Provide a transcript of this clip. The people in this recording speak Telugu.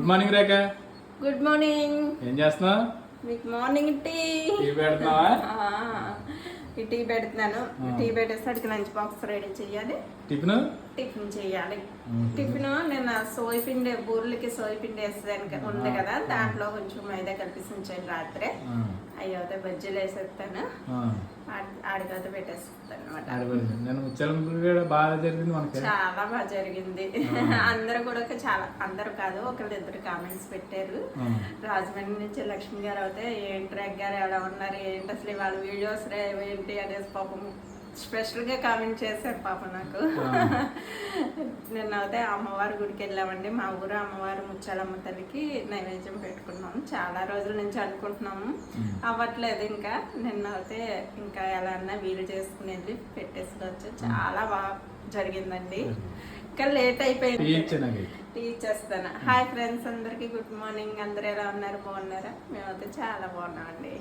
Good morning Rekha. Good morning ఏం చేస్తున్నావు? మీకు మార్నింగ్ టీ టీ పెడుతున్నావా? ఈ టీ పెడుతున్నాను. టీ పెట్టేసరికి లంచ్ బాక్స్ రెడీ చేయాలి. టిఫిన్? టిఫిన్ చేయాలి. టిఫిన్ నేను సోయి పిండి బూర్లకి సోయి పిండి వేసేదానికి ఉంది కదా దాంట్లో కొంచెం మైదా కలిపి ఉంచాను రాత్రే. అయ్యో అయితే బజ్జీలు వేసేస్తాను. ఆడికైతే పెట్టేస్తాను అనమాట బాగా జరిగింది చాలా బాగా జరిగింది. అందరూ కూడా చాలా అందరూ కాదు ఒకళ్ళు ఇద్దరు కామెంట్స్ పెట్టారు. రాజమండ్రి నుంచి లక్ష్మి గారు అయితే ఏంటి రెగ్ గారు ఎలా ఉన్నారు ఏంటి అసలు వాళ్ళ వీడియోస్ ఏంటి అనేసి పాపం స్పెషల్గా కామెంట్ చేశారు పాప నాకు. నిన్న అయితే అమ్మవారి గుడికి వెళ్ళామండి. మా ఊరు అమ్మవారు ముచ్చాలమ్మ తల్లికి నైవేద్యం పెట్టుకున్నాం. చాలా రోజుల నుంచి అనుకుంటున్నాము. అవ్వట్లేదు ఇంకా. నిన్న అయితే ఇంకా ఎలా అన్నా వీలు చేసుకుని వెళ్ళి పెట్టేసుకోవచ్చు చాలా బాగా జరిగిందండి. ఇంకా లేట్ అయిపోయింది. టీ ఇచ్చేస్తాను. హాయ్ ఫ్రెండ్స్ అందరికీ గుడ్ మార్నింగ్. అందరు ఎలా ఉన్నారు? బాగున్నారా? మేమైతే చాలా బాగున్నామండి.